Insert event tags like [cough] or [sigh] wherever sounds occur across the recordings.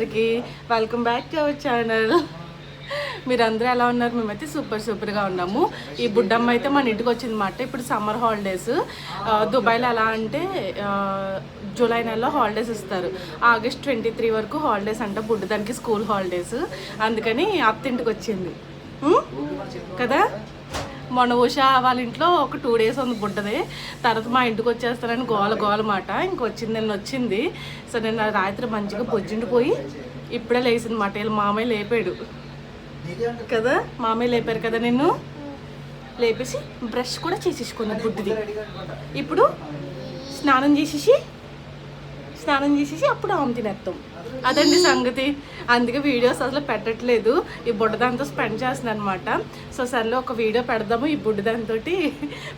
అందరికీ. Welcome back to our channel మీరందరూ ఎలా ఉన్నారు? మేమైతే సూపర్ సూపర్గా ఉన్నాము. ఈ బుడ్డమ్మ అయితే మన ఇంటికి వచ్చింది మాట. ఇప్పుడు సమ్మర్ హాలిడేస్ దుబాయ్లో ఎలా అంటే జూలై నెలలో హాలిడేస్ ఇస్తారు. ఆగస్ట్ ట్వంటీ త్రీ వరకు హాలిడేస్ అంట బుడ్డదానికి స్కూల్ హాలిడేస్ అందుకని అత్తింటికి వచ్చింది. కదా? మొన్న ఉషా వాళ్ళ ఇంట్లో ఒక టూ డేస్ ఉంది బుడ్డది. తర్వాత మా ఇంటికి వచ్చేస్తానని గోల గోల మాట ఇంకొచ్చింది నిన్న వచ్చింది. సో నిన్న రాత్రి మంచిగా పొజ్జిండిపోయి ఇప్పుడే లేచింది మాట వీళ్ళు మామయ్య లేపాడు. కదా? మామయ్య లేపారు కదా నిన్ను? లేపేసి బ్రష్ కూడా చేసేసుకుంది బుడ్డిది. ఇప్పుడు స్నానం చేసేసి స్నానం చేసేసి అప్పుడు ఆమె తినేస్తాం అదండి సంగతి. అందుకే వీడియోస్ అసలు పెట్టట్లేదు. ఈ బుడ్డదాంతో స్పెండ్ చేస్తున్నాను అనమాట సో సర్లే ఒక వీడియో పెడదాము. ఈ బుడ్డదాంతో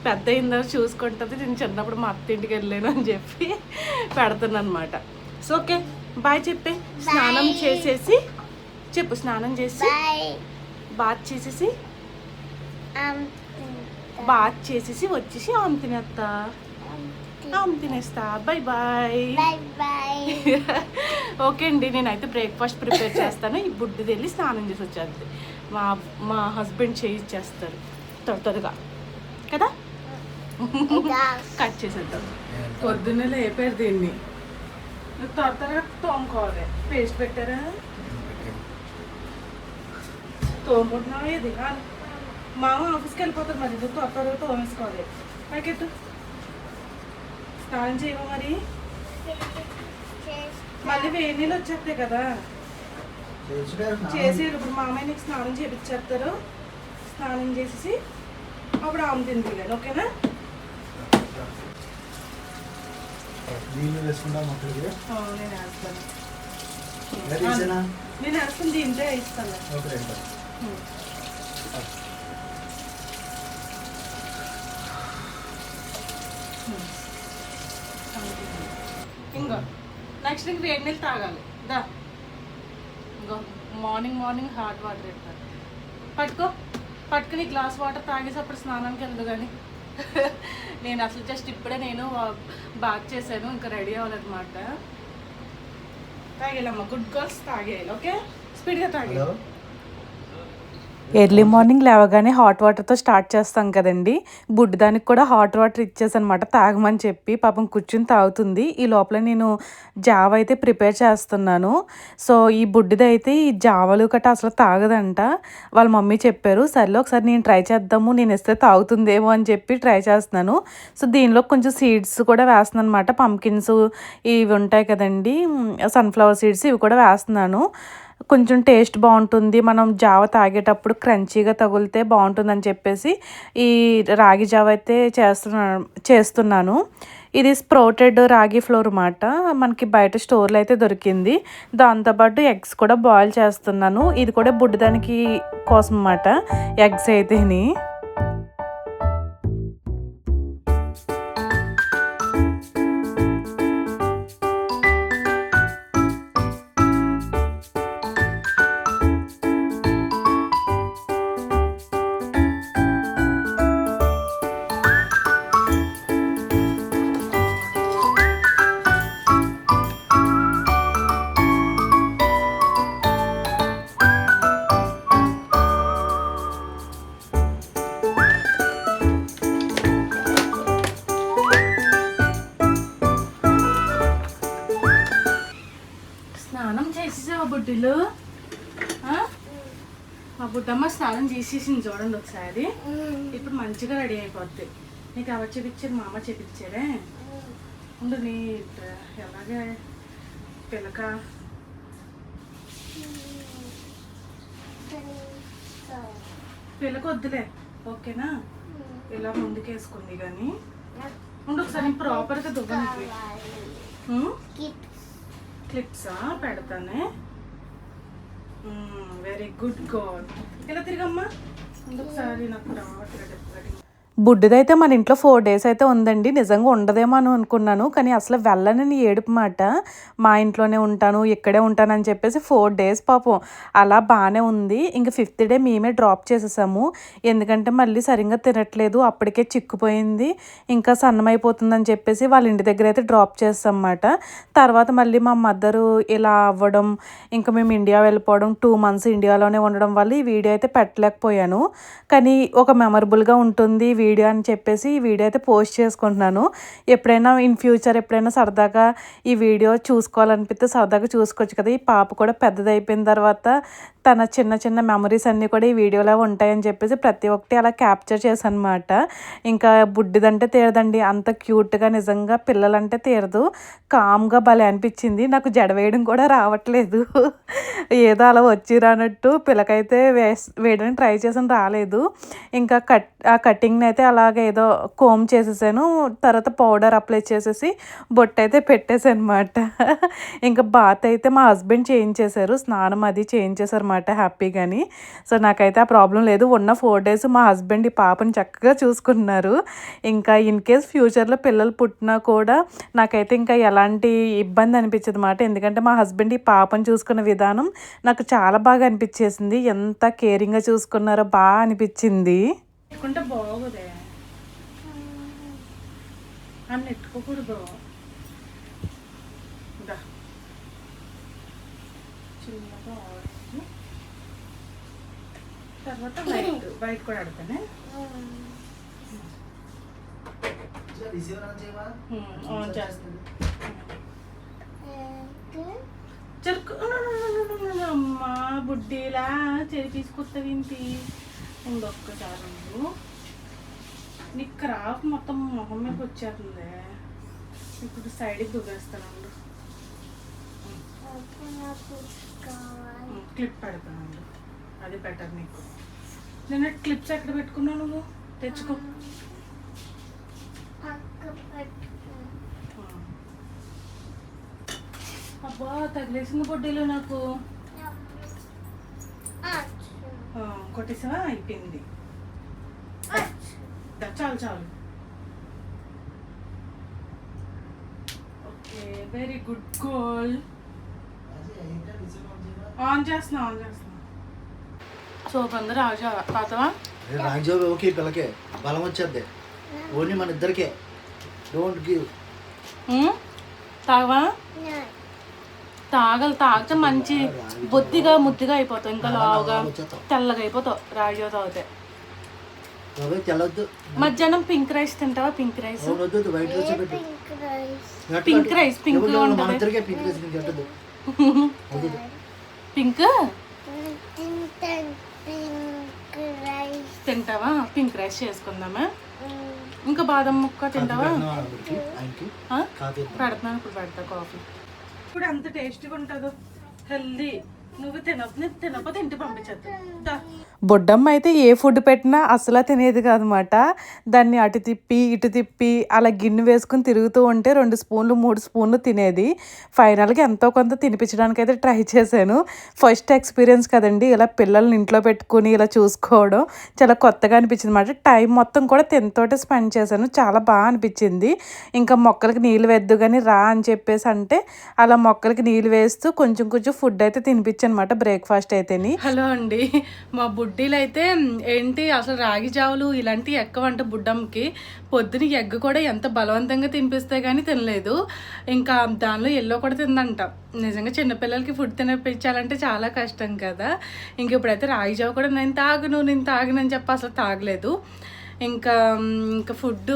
పెద్ద అయిందో చూసుకుంటుంది. నేను చిన్నప్పుడు మా అత్త ఇంటికి వెళ్ళాను అని చెప్పి పెడతాను అనమాట సో ఓకే బాయ్ చెప్పే. స్నానం చేసేసి చెప్పు స్నానం చేసి బాత్ చేసేసి బాత్ చేసేసి వచ్చేసి ఆమె తినేస్తా ఆమె తినేస్తా. బాయ్ బాయ్ [laughs] ఓకే అండి నేనైతే బ్రేక్ఫాస్ట్ ప్రిపేర్ చేస్తాను. ఈ బుడ్డి వెళ్ళి స్నానం చేసి వచ్చేది మా మా హస్బెండ్ చేయిచ్చేస్తారు త్వర త్వరగా. కదా? కట్ చేసేద్దాం. పొద్దున్నే లేపారు దీన్ని. త్వర త్వరగా తోముకోవాలి. పేస్ట్ పెట్టారా? తోముకుంటున్నావా? ఇది మామ ఆఫీస్కి వెళ్ళిపోతారు మరి. ఇది త్వర త్వరగా తోమేసుకోవాలి. ప్యాకెట్ స్నానం చేయవా మరి? మళ్ళీ వేడి నీళ్ళు వచ్చేస్తాయి కదా. చేసి ఇప్పుడు మామయ్య నీకు స్నానం చేపించేస్తారు స్నానం చేసేసి అప్పుడు ఆమె తింటుంది ఓకేనా? నేను వేస్తాను? నేను వేస్తాను ఇస్తాను ఓకే రైట్. ఇంకో నెక్స్ట్ ఇంక వేడి నీళ్ళు తాగాలి. దా. ఇంకో మార్నింగ్ మార్నింగ్ హాట్ వాటర్ ఇస్తారు. పట్టుకో. పట్టుకుని గ్లాస్ వాటర్ తాగేసి అప్పుడు స్నానానికి వెళ్దు కానీ [laughs] నేను అసలు జస్ట్ ఇప్పుడే నేను బాత్ చేశాను ఇంకా రెడీ అవ్వాలన్నమాట. తాగేయాలమ్మా. గుడ్ గర్ల్స్ తాగేయాలి ఓకే స్పీడ్గా తాగేయాలి ఎర్లీ మార్నింగ్ లేవగానే హాట్ వాటర్తో స్టార్ట్ చేస్తాం కదండి. బుడ్డదానికి కూడా హాట్ వాటర్ ఇచ్చేసనమాట తాగమని చెప్పి పాపం కూర్చుని తాగుతుంది. ఈ లోపల నేను జావ అయితే ప్రిపేర్ చేస్తున్నాను. సో ఈ బుడ్డిది అయితే ఈ జావలు గట్రా అసలు తాగదంట. వాళ్ళ మమ్మీ చెప్పారు సర్లే ఒకసారి నేను ట్రై చేద్దాము నేను ఇస్తే తాగుతుందేమో అని చెప్పి ట్రై చేస్తున్నాను. సో దీనిలో కొంచెం సీడ్స్ కూడా వేస్తున్నాను అనమాట పంకిన్స్ ఇవి ఉంటాయి కదండి. సన్ఫ్లవర్ సీడ్స్ ఇవి కూడా వేస్తున్నాను. కొంచెం టేస్ట్ బాగుంటుంది. మనం జావ తాగేటప్పుడు క్రంచీగా తగిలితే బాగుంటుందని చెప్పేసి ఈ రాగి జావ అయితే చేస్తున్నా చేస్తున్నాను. ఇది స్ప్రోటెడ్ రాగి ఫ్లోర్ అన్నమాట మనకి బయట స్టోర్లో అయితే దొరికింది. దాంతోపాటు ఎగ్స్ కూడా బాయిల్ చేస్తున్నాను. ఇది కూడా బుడ్డదానికి కోసం అన్నమాట ఎగ్స్ అయితేని. బుడ్డిలు? ఆ? మా బుడ్డమ్మ స్నానం చేసేసింది చూడండి ఒకసారి. ఇప్పుడు మంచిగా రెడీ అయిపోద్ది. నీకు ఎవరు చూపించారు? మా అమ్మ చూపించారే? ఉండు నీ ఎలాగే పిలక. పిల్లకి వద్దులే ఓకేనా ఇలా ముందుకేసుకుంది కానీ. ఉండు ఒకసారి ప్రాపర్గా దువ్వనికి క్లిప్సా పెడతానే. వెరీ గుడ్ గాడ్ ఇలా తిరిగమ్మా? ఉండు ఒకసారి నాకు రావట్లేదు. బుడ్డిదైతే మన ఇంట్లో ఫోర్ డేస్ అయితే ఉందండి. నిజంగా ఉండదేమో అని అనుకున్నాను. కానీ అసలు వెళ్ళనని ఏడుపు మాట మా ఇంట్లోనే ఉంటాను ఇక్కడే ఉంటానని చెప్పేసి ఫోర్ డేస్ పాపం అలా బాగానే ఉంది. ఇంక ఫిఫ్త్ డే మేమే డ్రాప్ చేసేసాము. ఎందుకంటే మళ్ళీ సరిగ్గా తినట్లేదు అప్పటికే చిక్కుపోయింది. ఇంకా సన్నమైపోతుందని చెప్పేసి వాళ్ళ ఇంటి దగ్గర అయితే డ్రాప్ చేస్తామన్నమాట. తర్వాత మళ్ళీ మా మదరు ఇలా అవ్వడం ఇంకా మేము ఇండియా వెళ్ళిపోవడం టూ మంత్స్ ఇండియాలోనే ఉండడం వల్ల ఈ వీడియో అయితే పెట్టలేకపోయాను. కానీ ఒక మెమరబుల్గా ఉంటుంది. వీడియో అని చెప్పేసి ఈ వీడియో అయితే పోస్ట్ చేసుకుంటున్నాను. ఎప్పుడైనా ఇన్ ఫ్యూచర్ ఎప్పుడైనా సరదాగా ఈ వీడియో చూసుకోవాలనిపిస్తే సరదాగా చూసుకోవచ్చు కదా. ఈ పాప కూడా పెద్దదైపోయిన తర్వాత తన చిన్న చిన్న మెమరీస్ అన్నీ కూడా ఈ వీడియోలో ఉంటాయని చెప్పేసి ప్రతి ఒక్కటి అలా క్యాప్చర్ చేశాను అనమాట ఇంకా బుడ్డిదంటే తీరదండి. అంత క్యూట్గా నిజంగా పిల్లలంటే తీరదు. కామ్గా భలే అనిపించింది. నాకు జడ వేయడం కూడా రావట్లేదు. ఏదో అలా వచ్చి రానట్టు పిల్లకైతే వేస్ వేయడానికి ట్రై చేసాను రాలేదు. ఇంకా కట్ ఆ కటింగ్ని అయితే అలాగే ఏదో కోమ్ చేసేసాను. తర్వాత పౌడర్ అప్లై చేసేసి బొట్టు అయితే పెట్టేసాను అనమాట ఇంకా బాత్ అయితే మా హస్బెండ్ చేయించేశారు. స్నానం అది చేయించేశారు అనమాట హ్యాపీగాని. సో నాకైతే ఆ ప్రాబ్లం లేదు. ఉన్న ఫోర్ డేస్ మా హస్బెండ్ ఈ పాపని చక్కగా చూసుకున్నారు. ఇంకా ఇన్ కేస్ ఫ్యూచర్లో పిల్లలు పుట్టినా కూడా నాకైతే ఇంకా ఎలాంటి ఇబ్బంది అనిపించదు అనమాట ఎందుకంటే మా హస్బెండ్ ఈ పాపను చూసుకున్న విధానం నాకు చాలా బాగా అనిపించేసింది. ఎంత కేరింగ్గా చూసుకున్నారో బాగా అనిపించింది. బాగుదే. బాగోదే నెట్టుకోకూడదు దా. చిన్నగా ఆరెంజ్ తర్వాత వైట్ వైట్ కూడా ఆన్ చేస్తుంది చెరుకు అమ్మా బుడ్డీలా చెరి తీసుకొస్తుంది ఏంటి? ఉండొక్కసారి ఉండు నీ క్రాఫ్ మొత్తం మొహం మీద వచ్చేస్తుంది. ఇప్పుడు సైడ్కి దువ్వేస్తాను ఉండు. క్లిప్ పెడతాను అది బెటర్ నీకు. నేను క్లిప్స్ ఎక్కడ పెట్టుకున్నావు నువ్వు? తెచ్చుకో. అబ్బా తగిలేసింది బొడ్డీలు నాకు. ఆ, కొట్టేసావా? అయిపోయింది. చాలు చాలు. Okay very good goal on చేస్తున్నా ఆన్ చేస్తున్నా. సోప్ అందరూ రాజా తాతవా? రాజాబ్ ఓకే పిల్లకే. బలం వచ్చేద్ది. ఓన్లీ మన ఇద్దరికే. డోంట్ గివ్ తాగవా? తాగలు తాగితే మంచి బొద్దిగా ముద్దిగా అయిపోతావు. ఇంకా లావుగా తెల్లగా అయిపోతావు. రాజా తాగితే. మధ్యాహ్నం పింక్ రైస్ తింటావా? Pink rice pink. Rice pink pink rice నీకు కట్టదు వద్దు పింక్ తింటావా? పింక్ రైస్ చేసుకుందామా? ఇంకా బాదం ముక్క తింటావా? పెడుతున్నాను ఇప్పుడు పెడతా కాఫీ. ఇప్పుడు అంత టేస్టీగా ఉంటుందో. హెల్దీ. నువ్వు తినపు తినకపోతే ఇంటికి పంపించేస్తా. బొడ్డమ్మ అయితే ఏ ఫుడ్ పెట్టినా అసలు తినేది కాదన్నమాట. దాన్ని అటు తిప్పి ఇటు తిప్పి అలా గిన్నె వేసుకుని తిరుగుతూ ఉంటే రెండు స్పూన్లు మూడు స్పూన్లు తినేది. ఫైనల్గా ఎంతో కొంత తినిపించడానికి అయితే ట్రై చేశాను. ఫస్ట్ ఎక్స్పీరియన్స్ కదండి ఇలా పిల్లల్ని ఇంట్లో పెట్టుకుని ఇలా చూసుకోవడం చాలా కొత్తగా అనిపించింది అనమాట టైం మొత్తం కూడా తినతోటే స్పెండ్ చేశాను. చాలా బాగా అనిపించింది. ఇంకా మొక్కలకి నీళ్ళు వేద్దు కానీ రా అని చెప్పేసి అంటే అలా మొక్కలకి నీళ్ళు వేస్తూ కొంచెం కొంచెం ఫుడ్ అయితే తినిపించాను అనమాట బ్రేక్ఫాస్ట్ అయితేని. హలో అండి. మా బుడ్ బుడ్డీలు అయితే ఏంటి అసలు రాగి జావులు ఇలాంటివి ఎక్కువంట బుడ్డంకి పొద్దున ఎగ్ కూడా ఎంత బలవంతంగా తినిపిస్తే కానీ తినలేదు. ఇంకా దానిలో ఎల్లో కూడా తిందంట. నిజంగా చిన్నపిల్లలకి ఫుడ్ తినిపించాలంటే చాలా కష్టం కదా. ఇంక ఇప్పుడైతే రాగి జావ కూడా నేను తాగను నేను తాగను అని చెప్పి అసలు తాగలేదు. ఇంకా ఇంకా ఫుడ్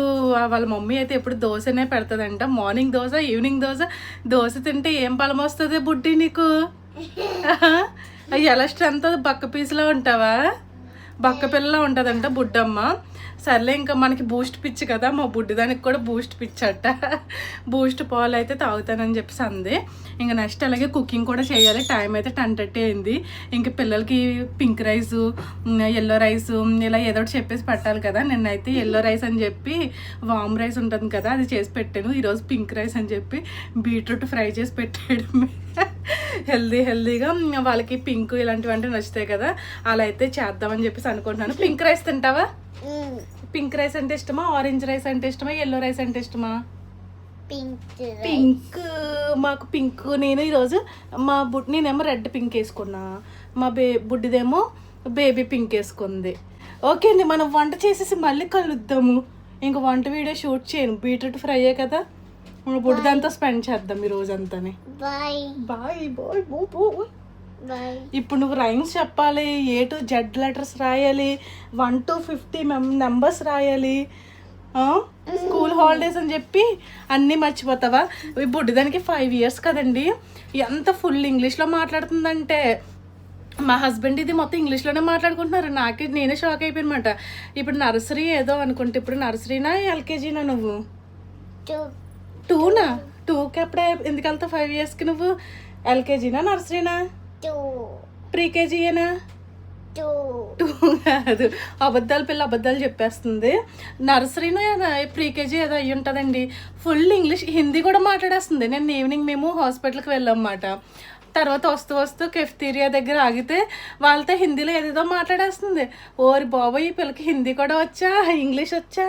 వాళ్ళ మమ్మీ అయితే ఎప్పుడు దోశనే పెడతదంట. Morning dosa evening dosa. Dosa తింటే ఏం బలం వస్తుంది బుడ్డి నీకు? [laughs] అయ్యి ఎలా స్ట్రెంత్ బక్క పీసులో ఉంటావా? బక్క పిల్ల ఉంటుందంట బుడ్డమ్మ. సర్లే ఇంకా మనకి బూస్ట్ పిచ్చి కదా మా బుడ్డిదానికి కూడా బూస్ట్ పిచ్చట బూస్ట్ పాలు అయితే తాగుతానని చెప్పేసి అంది. ఇంకా నెక్స్ట్ అలాగే కుకింగ్ కూడా చేయాలి. టైం అయితే టెన్ థర్టీ అయింది. ఇంకా పిల్లలకి పింక్ రైస్ ఎల్లో రైస్ ఇలా ఏదో ఒకటి చెప్పేసి పెట్టాలి కదా. నిన్నైతే ఎల్లో రైస్ అని చెప్పి వామ్ రైస్ ఉంటుంది కదా అది చేసి పెట్టాను. ఈరోజు పింక్ రైస్ అని చెప్పి బీట్రూట్ ఫ్రై చేసి పెట్టాడు. హెల్దీ హెల్దీగా వాళ్ళకి పింక్ ఇలాంటివంటి నచ్చుతాయి కదా అలా అయితే చేద్దామని చెప్పేసి అనుకుంటున్నాను. పింక్ రైస్ తింటావా? పింక్ రైస్ అంటే ఇష్టమా ఆరెంజ్ రైస్ అంటే ఇష్టమా ఎల్లో రైస్ అంటే ఇష్టమా? పింక్ పింక్ మాకు పింక్. నేను ఈరోజు మా బుడ్ నేనేమో రెడ్ పింక్ వేసుకున్నా. మా బే బుడ్డిదేమో బేబీ పింక్ వేసుకుంది. ఓకే అండి మనం వంట చేసేసి మళ్ళీ కలుద్దాము. ఇంక వంట వీడియో షూట్ చేయను. బీట్రూట్ ఫ్రైయే కదా? మన బుడ్డిదంతా స్పెండ్ చేద్దాం ఈ రోజంతానే. బాయ్. బాయ్ బాయ్ బో బో. బాయ్. ఇప్పుడు నువ్వు రైమ్స్ చెప్పాలి ఏ టు జెడ్ లెటర్స్ రాయాలి వన్ టు ఫిఫ్టీ మెం నెంబర్స్ రాయాలి ఆ? స్కూల్ హాలిడేస్ అని చెప్పి అన్నీ మర్చిపోతావా? ఈ బుడ్డిదానికి ఫైవ్ ఇయర్స్ కదండి. ఎంత ఫుల్ ఇంగ్లీష్లో మాట్లాడుతుందంటే మా హస్బెండ్ ఇది మొత్తం ఇంగ్లీష్లోనే మాట్లాడుకుంటున్నారు. నాకే నేనే షాక్ అయిపోయినమాట. ఇప్పుడు నర్సరీ ఏదో అనుకుంటే ఇప్పుడు నర్సరీనా ఎల్కేజీనా నువ్వు? టూనా? టూకి అప్పుడే ఎందుకు వెళ్తావు? ఫైవ్ ఇయర్స్కి నువ్వు? ఎల్కేజీనా నర్సరీనా? ప్రీకేజీయేనా? టూ. కాదు. అబద్ధాలు పిల్ల అబద్ధాలు చెప్పేస్తుంది. నర్సరీలో ప్రీకేజీ ఏదో అయ్యి ఉంటుందండి. ఫుల్ ఇంగ్లీష్ హిందీ కూడా మాట్లాడేస్తుంది. నేను ఈవినింగ్ మేము హాస్పిటల్కి వెళ్ళామన్నమాట తర్వాత వస్తూ వస్తూ కెఫ్టీరియా దగ్గర ఆగితే వాళ్ళతో హిందీలో ఏదేదో మాట్లాడేస్తుంది. ఓరి బాబోయ్ ఈ పిల్లకి హిందీ కూడా వచ్చా? ఇంగ్లీష్ వచ్చా?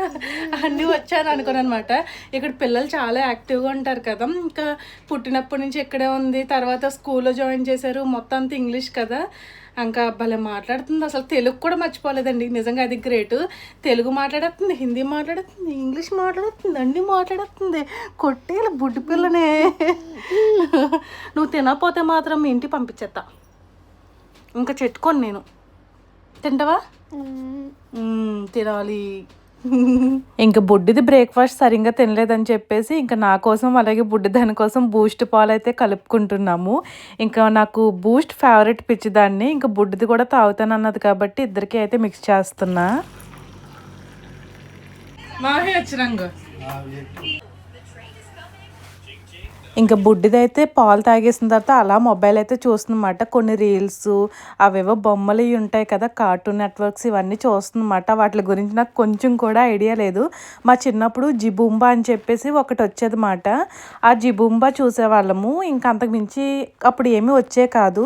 అన్నీ వచ్చాను అని అనుకున్నాను అనమాట ఇక్కడ పిల్లలు చాలా యాక్టివ్గా ఉంటారు కదా. ఇంకా పుట్టినప్పటి నుంచి ఇక్కడే ఉంది. తర్వాత స్కూల్లో జాయిన్ చేశారు. మొత్తం అంతా ఇంగ్లీష్ కదా. ఇంకా భలే మాట్లాడుతుంది. అసలు తెలుగు కూడా మర్చిపోలేదండి. నిజంగా అది గ్రేట్. తెలుగు మాట్లాడుతుంది హిందీ మాట్లాడుతుంది ఇంగ్లీష్ మాట్లాడుతుంది అన్నీ మాట్లాడుతుంది. కొట్టేయాలి బుడ్డి పిల్లనే. నువ్వు తినకపోతే మాత్రం మీ ఇంటికి పంపించేస్తా ఇంకా చెట్టుకోను నేను. తింటావా? తినాలి. ఇంకా బుడ్డిది బ్రేక్ఫాస్ట్ సరిగ్గా తినలేదని చెప్పేసి ఇంకా నా కోసం అలాగే బుడ్డి దాని కోసం బూస్ట్ పాలు అయితే కలుపుకుంటున్నాము. ఇంకా నాకు బూస్ట్ ఫేవరెట్ పిచ్చిదాన్ని ఇంకా బుడ్డిది కూడా తాగుతాను అన్నది కాబట్టి ఇద్దరికి అయితే మిక్స్ చేస్తున్నా. మాహే ఇంకా బుడ్డిదైతే పాలు తాగేసిన తర్వాత అలా మొబైల్ అయితే చూస్తుందన్నమాట కొన్ని రీల్స్ అవేవో బొమ్మలు ఇవి ఉంటాయి కదా కార్టూన్ నెట్వర్క్స్ ఇవన్నీ చూస్తుందన్నమాట వాటి గురించి నాకు కొంచెం కూడా ఐడియా లేదు. మా చిన్నప్పుడు జిబుంబా అని చెప్పేసి ఒకటి వచ్చేది మాట ఆ జిబుంబా చూసేవాళ్ళము. ఇంకా అంతకుమించి అప్పుడు ఏమీ వచ్చే కాదు.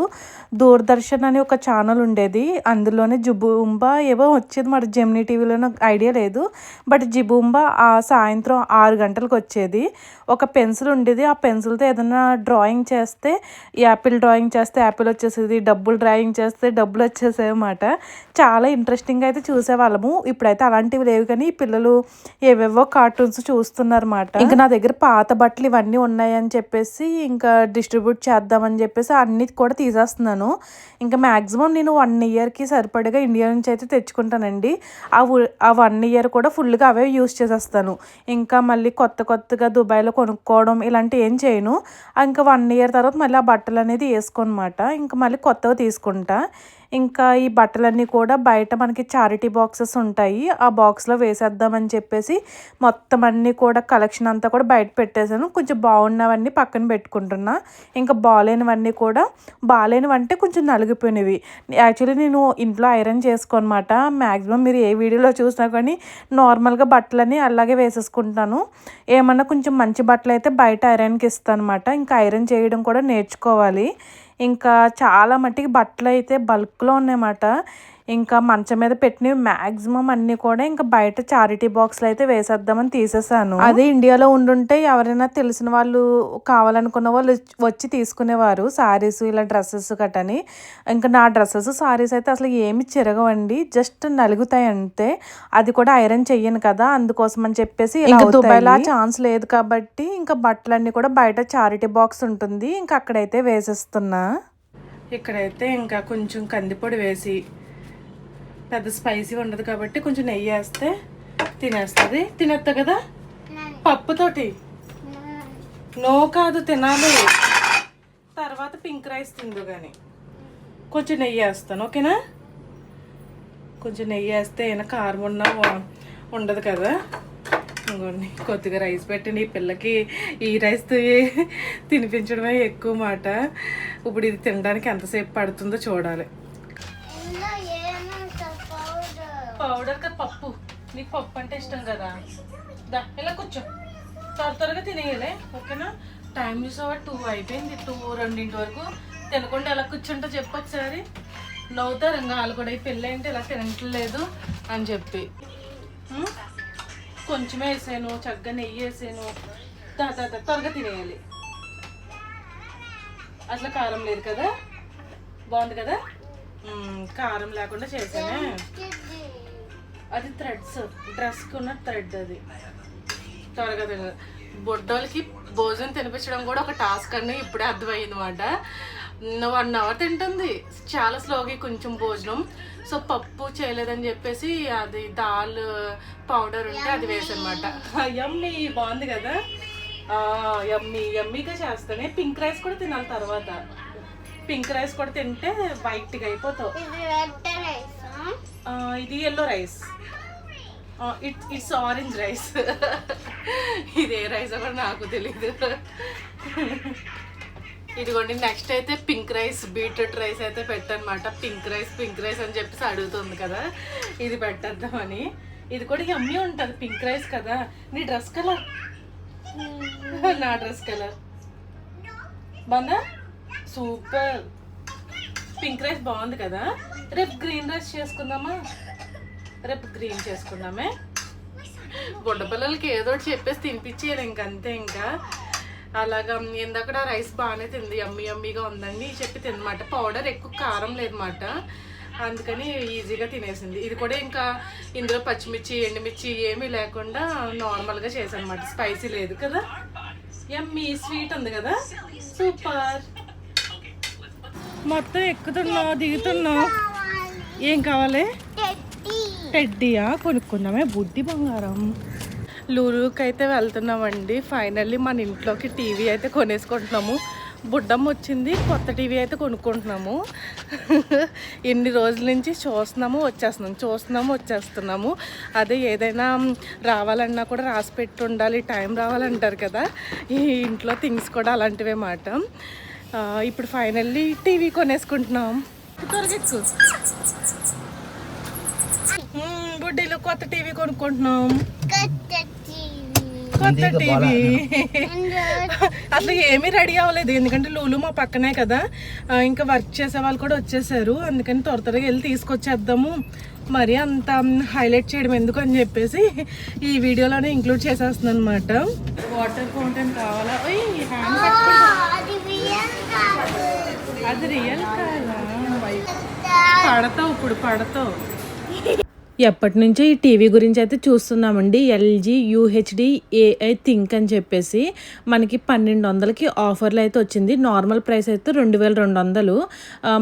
దూరదర్శన్ అని ఒక ఛానల్ ఉండేది. అందులోనే జిబుంబా ఏవో వచ్చేది మాట జెమినీ టీవీలో నాకు ఐడియా లేదు. బట్ జిబుంబా ఆ సాయంత్రం ఆరు గంటలకు వచ్చేది. ఒక పెన్సిల్ ఉండేది. ఆ పెన్సిల్తో ఏదైనా డ్రాయింగ్ చేస్తే యాపిల్ డ్రాయింగ్ చేస్తే యాపిల్ వచ్చేసేది డబ్బులు డ్రాయింగ్ చేస్తే డబ్బులు వచ్చేసేవి చాలా ఇంట్రెస్టింగ్ అయితే చూసేవాళ్ళము. ఇప్పుడైతే అలాంటివి లేవు కానీ పిల్లలు ఏవేవో కార్టూన్స్ చూస్తున్నారన్నమాట. ఇంకా నా దగ్గర పాత బట్టలు ఇవన్నీ ఉన్నాయని చెప్పేసి ఇంకా డిస్ట్రిబ్యూట్ చేద్దామని చెప్పేసి అన్ని కూడా తీసేస్తున్నాను. ఇంకా మ్యాక్సిమం నేను వన్ ఇయర్కి సరిపడగా ఇండియా నుంచి అయితే తెచ్చుకుంటానండి. ఆ ఆ వన్ ఇయర్ కూడా ఫుల్గా అవే యూస్ చేసేస్తాను. ఇంకా మళ్ళీ కొత్త కొత్తగా దుబాయ్లో కొనుక్కోవడం ఇలాంటివి ఏం చేయను. ఇంకా వన్ ఇయర్ తర్వాత మళ్ళీ ఆ బట్టలు అనేది వేసుకోనమాట. ఇంకా మళ్ళీ కొత్తవి తీసుకుంటా. ఇంకా ఈ బట్టలన్నీ కూడా బయట మనకి చారిటీ బాక్సెస్ ఉంటాయి. ఆ బాక్స్లో వేసేద్దామని చెప్పేసి మొత్తం అన్నీ కూడా కలెక్షన్ అంతా కూడా బయట పెట్టేశాను. కొంచెం బాగున్నవన్నీ పక్కన పెట్టుకుంటున్నా. ఇంకా బాగాలేనివన్నీ కూడా బాగాలేనివంటే కొంచెం నలిగిపోయినవి. యాక్చువల్లీ నేను ఇంట్లో ఐరన్ చేసుకోనమాట. మ్యాక్సిమం మీరు ఏ వీడియోలో చూసినా కానీ నార్మల్గా బట్టలన్నీ అలాగే వేసేసుకుంటాను. ఏమన్నా కొంచెం మంచి బట్టలు అయితే బయట ఐరన్కి ఇస్తాను అనమాట ఇంకా ఐరన్ చేయడం కూడా నేర్చుకోవాలి. ఇంకా చాలా మట్టికి బట్టలు అయితే బల్క్లో ఉన్నాయన్నమాట. ఇంకా మంచం మీద పెట్టినవి మ్యాక్సిమం అన్నీ కూడా ఇంకా బయట చారిటీ బాక్స్లో అయితే వేసేద్దామని తీసేసాను. అదే ఇండియాలో ఉండుంటే ఎవరైనా తెలిసిన వాళ్ళు కావాలనుకున్న వాళ్ళు వచ్చి తీసుకునేవారు సారీస్ ఇలా డ్రెస్సెస్ గట్టని. ఇంకా నా డ్రెస్సెస్ సారీస్ అయితే అసలు ఏమి చిరగవండి జస్ట్ నలుగుతాయి అంతే. అది కూడా ఐరన్ చెయ్యను కదా అందుకోసం అని చెప్పేసి ఇంకా దుబాయ్లో ఛాన్స్ లేదు కాబట్టి ఇంకా బట్టలన్నీ కూడా బయట చారిటీ బాక్స్ ఉంటుంది ఇంకా అక్కడైతే వేసేస్తున్నా. ఇక్కడైతే ఇంకా కొంచెం కందిపొడి వేసి పెద్ద స్పైసీ ఉండదు కాబట్టి కొంచెం నెయ్యి వేస్తే తినేస్తుంది. తినేస్తా కదా? పప్పుతోటి? నో కాదు తినాలి. తర్వాత పింక్ రైస్ తిందు కానీ కొంచెం నెయ్యి వేస్తాను ఓకేనా? కొంచెం నెయ్యి వేస్తే ఏమైనా కారం ఉన్నా ఉండదు కదా? ఇంకోండి కొద్దిగా రైస్ పెట్టండి. ఈ పిల్లకి ఈ రైస్ తినిపించడమే ఎక్కువ మాట. ఇప్పుడు ఇది తినడానికి ఎంతసేపు పడుతుందో చూడాలి ఇందులో ఏమంత పౌడర్ కదా పప్పు? నీకు పప్పు అంటే ఇష్టం కదా? దా ఇలా కూర్చో. త్వర త్వరగా తినేయలే ఓకేనా? టైం చూసావా టూ అయిపోయింది. టూ రెండింటి వరకు తినకుండా ఎలా కూర్చుంటో చెప్పు ఒకసారి. నవ్వుతారు ఇంకా వాళ్ళు కూడా ఈ పెళ్ళి ఏంటి ఇలా తినట్లేదు అని చెప్పి. కొంచెమే వేసాను చక్కగా నెయ్యి వేసాను. దా త్వరగా తినేయాలి. అట్లా కారం లేదు కదా? బాగుంది కదా? కారం లేకుండా చేసానే అది థ్రెడ్స్ డ్రెస్కి ఉన్న థ్రెడ్ అది. త్వరగా తిన. బొడ్డోళ్ళకి భోజనం తినిపించడం కూడా ఒక టాస్క్ అని ఇప్పుడే అర్థమైంది అనమాట వన్ అవర్ తింటుంది. చాలా స్లోగా కొంచెం భోజనం. సో పప్పు చేయలేదని చెప్పేసి అది దాల్ పౌడర్ ఉంటే అది వేసనమాట యమ్మీ [laughs] బాగుంది కదా? యమ్మీ యమ్మీగా చేస్తానే. పింక్ రైస్ కూడా తినాలి తర్వాత. పింక్ రైస్ కూడా తింటే వైట్గా అయిపోతావు. ఇది రెడ్ రైస్ ఆ, ఇది yellow rice it it's orange rice ఇది ఏ రైస్ కూడా నాకు తెలీదు. ఇదిగోండి నెక్స్ట్ అయితే పింక్ రైస్ బీట్రూట్ రైస్ అయితే పెట్టనమాట. పింక్ రైస్ పింక్ రైస్ అని చెప్పేసి అడుగుతుంది కదా. ఇది పెట్టేద్దామని. ఇది కూడా యమ్మీ ఉంటుంది పింక్ రైస్ కదా. నీ డ్రెస్ కలర్ నా డ్రెస్ కలర్ బాగుందా సూపర్ పింక్ రైస్ బాగుంది కదా. రేపు గ్రీన్ రైస్ చేసుకుందామా? రేపు గ్రీన్ చేసుకుందామే. బుడ్డ పిల్లలకి ఏదో చెప్పేసి తినిపించేయాలి ఇంకంతే ఇంకా. అలాగా ఇందాక రైస్ బాగానే తింది అమ్మి అమ్మిగా ఉందండి చెప్పి తినమాట పౌడర్ ఎక్కువ కారం లేదన్నమాట. అందుకని ఈజీగా తినేసింది. ఇది కూడా ఇంకా ఇందులో పచ్చిమిర్చి ఎండుమిర్చి ఏమీ లేకుండా నార్మల్గా చేసానమాట స్పైసీ లేదు కదా? ఎమ్మి స్వీట్ ఉంది కదా? సూపర్. మొత్తం ఎక్కుతున్నావు దిగుతున్నావు. ఏం కావాలి? టెడ్డీయా కొనుక్కున్నామే బుద్ధి బంగారం. లూరుకి అయితే వెళ్తున్నామండి. ఫైనల్లీ మన ఇంట్లోకి టీవీ అయితే కొనేసుకుంటున్నాము. బుడ్డమ్మ వచ్చింది కొత్త టీవీ అయితే కొనుక్కుంటున్నాము. ఎన్ని రోజుల నుంచి చూస్తున్నాము వచ్చేస్తున్నాము చూస్తున్నాము వచ్చేస్తున్నాము. అదే ఏదైనా రావాలన్నా కూడా రాసి పెట్టి ఉండాలి టైం రావాలంటారు కదా. ఈ ఇంట్లో థింగ్స్ కూడా అలాంటివే మాట. ఇప్పుడు ఫైనల్లీ టీవీ కొనేసుకుంటున్నాం. త్వరగా బుడ్డీలు కొత్త టీవీ కొనుక్కుంటున్నాం. కొత్త టీవీ. కొత్త టీవీ అసలు ఏమీ రెడీ అవ్వలేదు. ఎందుకంటే లూలు మా పక్కనే కదా. ఇంకా వర్క్ చేసే వాళ్ళు కూడా వచ్చేసారు. అందుకని త్వర త్వరగా వెళ్ళి తీసుకొచ్చేద్దాము. మరి అంత హైలైట్ చేయడం ఎందుకు అని చెప్పేసి ఈ వీడియోలోనే ఇంక్లూడ్ చేసేస్తున్నాను అనమాట వాటర్ ఫౌంటైన్ కావాలా? అది రియల్ కాదా. పడతావు ఇప్పుడు పడతావు. ఎప్పటి నుంచో ఈ టీవీ గురించి అయితే చూస్తున్నామండి. ఎల్జీ యూహెచ్డి ఏఐ థింక్ అని చెప్పేసి మనకి పన్నెండు వందలకి ఆఫర్లు అయితే వచ్చింది. నార్మల్ ప్రైస్ అయితే రెండు వేల రెండు వందలు.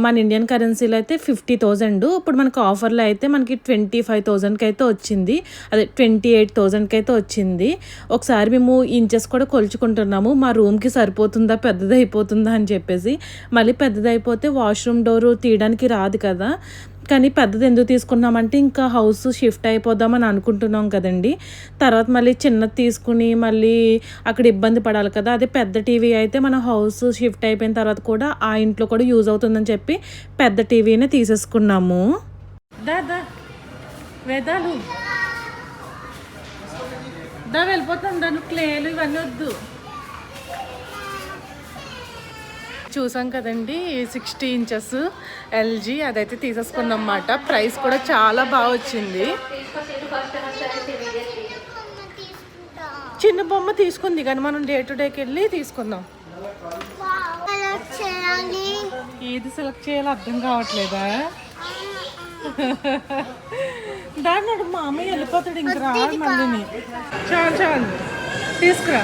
మన ఇండియన్ కరెన్సీలో అయితే ఫిఫ్టీ థౌజండ్. ఇప్పుడు మనకు ఆఫర్లో అయితే మనకి ట్వంటీ ఫైవ్ థౌజండ్కి అయితే వచ్చింది. అదే ట్వంటీ ఎయిట్ థౌజండ్కి అయితే వచ్చింది. ఒకసారి మేము ఇంచెస్ కూడా కొలుచుకుంటున్నాము. మా రూమ్కి సరిపోతుందా పెద్దది అయిపోతుందా అని చెప్పేసి. మళ్ళీ పెద్దది అయిపోతే వాష్రూమ్ డోరు తీయడానికి రాదు కదా. కానీ పెద్దది ఎందుకు తీసుకున్నామంటే ఇంకా హౌస్ షిఫ్ట్ అయిపోదామని అనుకుంటున్నాం కదండి. తర్వాత మళ్ళీ చిన్నది తీసుకుని మళ్ళీ అక్కడ ఇబ్బంది పడాలి కదా. అదే పెద్ద టీవీ అయితే మన హౌస్ షిఫ్ట్ అయిపోయిన తర్వాత కూడా ఆ ఇంట్లో కూడా యూజ్ అవుతుందని చెప్పి పెద్ద టీవీనే తీసేసుకున్నాము. దాదా వేదాలు దా వెళ్ళిపోతాం దాని క్లేలు ఇవన్నీ వద్దు. చూసాం కదండి సిక్స్టీ ఇంచెస్ ఎల్జీ అదైతే తీసేసుకున్నాం అన్నమాట ప్రైస్ కూడా చాలా బాగా వచ్చింది. చిన్న బొమ్మ తీసుకుంది కానీ మనం డే టు డేకి వెళ్ళి తీసుకుందాం. ఏది సెలెక్ట్ చేయాలో అర్థం కావట్లేదా? దాన్ని అడుగు మా అమ్మయ్య వెళ్ళిపోతాడు ఇంక రావాలి మళ్ళీ చాలు చాలు. తీసుకురా.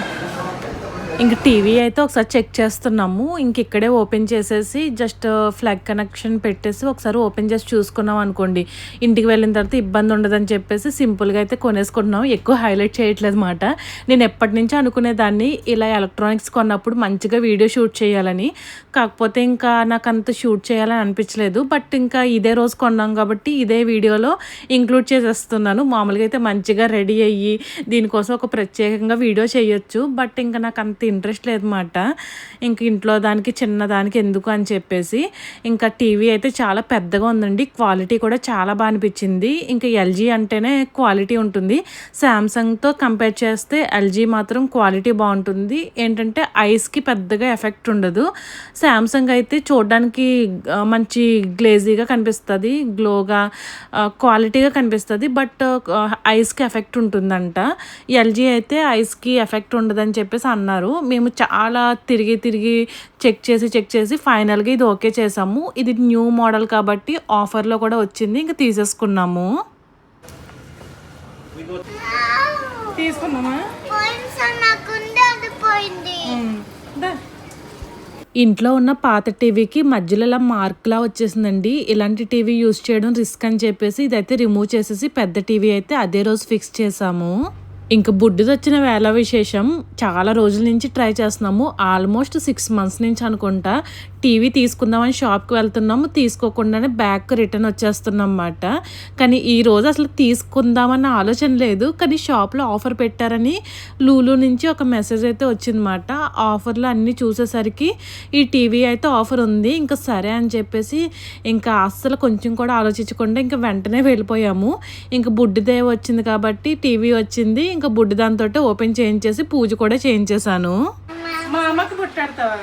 ఇంక టీవీ అయితే ఒకసారి చెక్ చేస్తున్నాము. ఇంక ఇక్కడే ఓపెన్ చేసేసి జస్ట్ ఫ్లాగ్ కనెక్షన్ పెట్టేసి ఒకసారి ఓపెన్ చేసి చూసుకున్నాం అనుకోండి. ఇంటికి వెళ్ళిన తర్వాత ఇబ్బంది ఉండదని చెప్పేసి సింపుల్గా అయితే కొనేసుకుంటున్నాం ఎక్కువ హైలైట్ చేయట్లేదు మాట. నేను ఎప్పటి నుంచో అనుకునేదాన్ని ఇలా ఎలక్ట్రానిక్స్ కొన్నప్పుడు మంచిగా వీడియో షూట్ చేయాలని. కాకపోతే ఇంకా నాకు అంత షూట్ చేయాలని అనిపించలేదు. బట్ ఇంకా ఇదే రోజు కొన్నాం కాబట్టి ఇదే వీడియోలో ఇంక్లూడ్ చేసేస్తున్నాను. మామూలుగా అయితే మంచిగా రెడీ అయ్యి దీనికోసం ఒక ప్రత్యేకంగా వీడియో చేయొచ్చు బట్ ఇంకా నాకు అంత ఇంట్రెస్ట్ లేదన్నమాట. ఇంక ఇంట్లో దానికి చిన్న దానికి ఎందుకు అని చెప్పేసి. ఇంకా టీవీ అయితే చాలా పెద్దగా ఉందండి. క్వాలిటీ కూడా చాలా బాగా అనిపించింది. ఇంకా ఎల్జీ అంటేనే క్వాలిటీ ఉంటుంది. శాంసంగ్తో కంపేర్ చేస్తే ఎల్జీ మాత్రం క్వాలిటీ బాగుంటుంది. ఏంటంటే ఐస్కి పెద్దగా ఎఫెక్ట్ ఉండదు. శాంసంగ్ అయితే చూడడానికి మంచి గ్లేజీగా కనిపిస్తుంది. గ్లోగా క్వాలిటీగా కనిపిస్తుంది. బట్ ఐస్కి ఎఫెక్ట్ ఉంటుందంట. ఎల్జీ అయితే ఐస్కి ఎఫెక్ట్ ఉండదని చెప్పేసి అన్నారు. మేము చాలా తిరిగి తిరిగి చెక్ చేసి చెక్ చేసి ఫైనల్గా ఇది ఓకే చేసాము. ఇది న్యూ మోడల్ కాబట్టి ఆఫర్లో కూడా వచ్చింది. ఇంకా తీసేసుకున్నాము. తీసుకున్నామా? ఇంట్లో ఉన్న పాత టీవీకి మధ్యలో ఇలా మార్క్లా వచ్చేసిందండి. ఇలాంటి టీవీ యూస్ చేయడం రిస్క్ అని చెప్పేసి ఇదైతే రిమూవ్ చేసేసి పెద్ద టీవీ అయితే అదే రోజు ఫిక్స్ చేసాము. ఇంక బుడ్డిది వచ్చిన వేళ విశేషం చాలా రోజుల నుంచి ట్రై చేస్తున్నాము. ఆల్మోస్ట్ సిక్స్ మంత్స్ నుంచి అనుకుంటా. టీవీ తీసుకుందామని షాప్కి వెళ్తున్నాము. తీసుకోకుండానే బ్యాక్ రిటర్న్ వచ్చేస్తున్నాం అన్నమాట కానీ ఈరోజు అసలు తీసుకుందామన్న ఆలోచన లేదు. కానీ షాప్లో ఆఫర్ పెట్టారని లూలు నుంచి ఒక మెసేజ్ అయితే వచ్చిందన్నమాట. ఆఫర్లో అన్నీ చూసేసరికి ఈ టీవీ అయితే ఆఫర్ ఉంది. ఇంకా సరే అని చెప్పేసి ఇంకా అస్సలు కొంచెం కూడా ఆలోచించకుండా ఇంకా వెంటనే వెళ్ళిపోయాము. ఇంకా బుడ్డిదే వచ్చింది కాబట్టి టీవీ వచ్చింది. ఇంకా బుడ్డి దాంతో ఓపెన్ చేయించేసి పూజ కూడా చేయించేశాను. మా అమ్మకి పుట్టాడతావా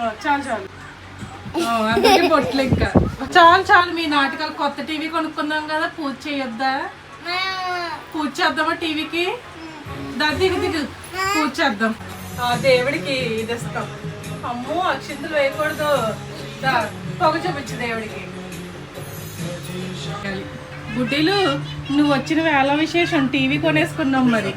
చాలు చాలు. ఆ, బొట్లు ఇంకా. చాలు చాలు మీ నాటకాలు కొత్త టీవీ కొనుక్కుందాం కదా. పూజ చేయొద్దా? పూజ చేద్దామా టీవీకి? దా దిగు దిగు. పూజ చేద్దాం. దేవుడికి ఇది ఇస్తాం. అమ్మో అక్షింతలు వేయకూడదు. పొగ చూపించు దేవుడికి. గుడ్డీలు నువ్వు వచ్చిన వేళ విశేషం. టీవీ కొనేసుకున్నాం మరి.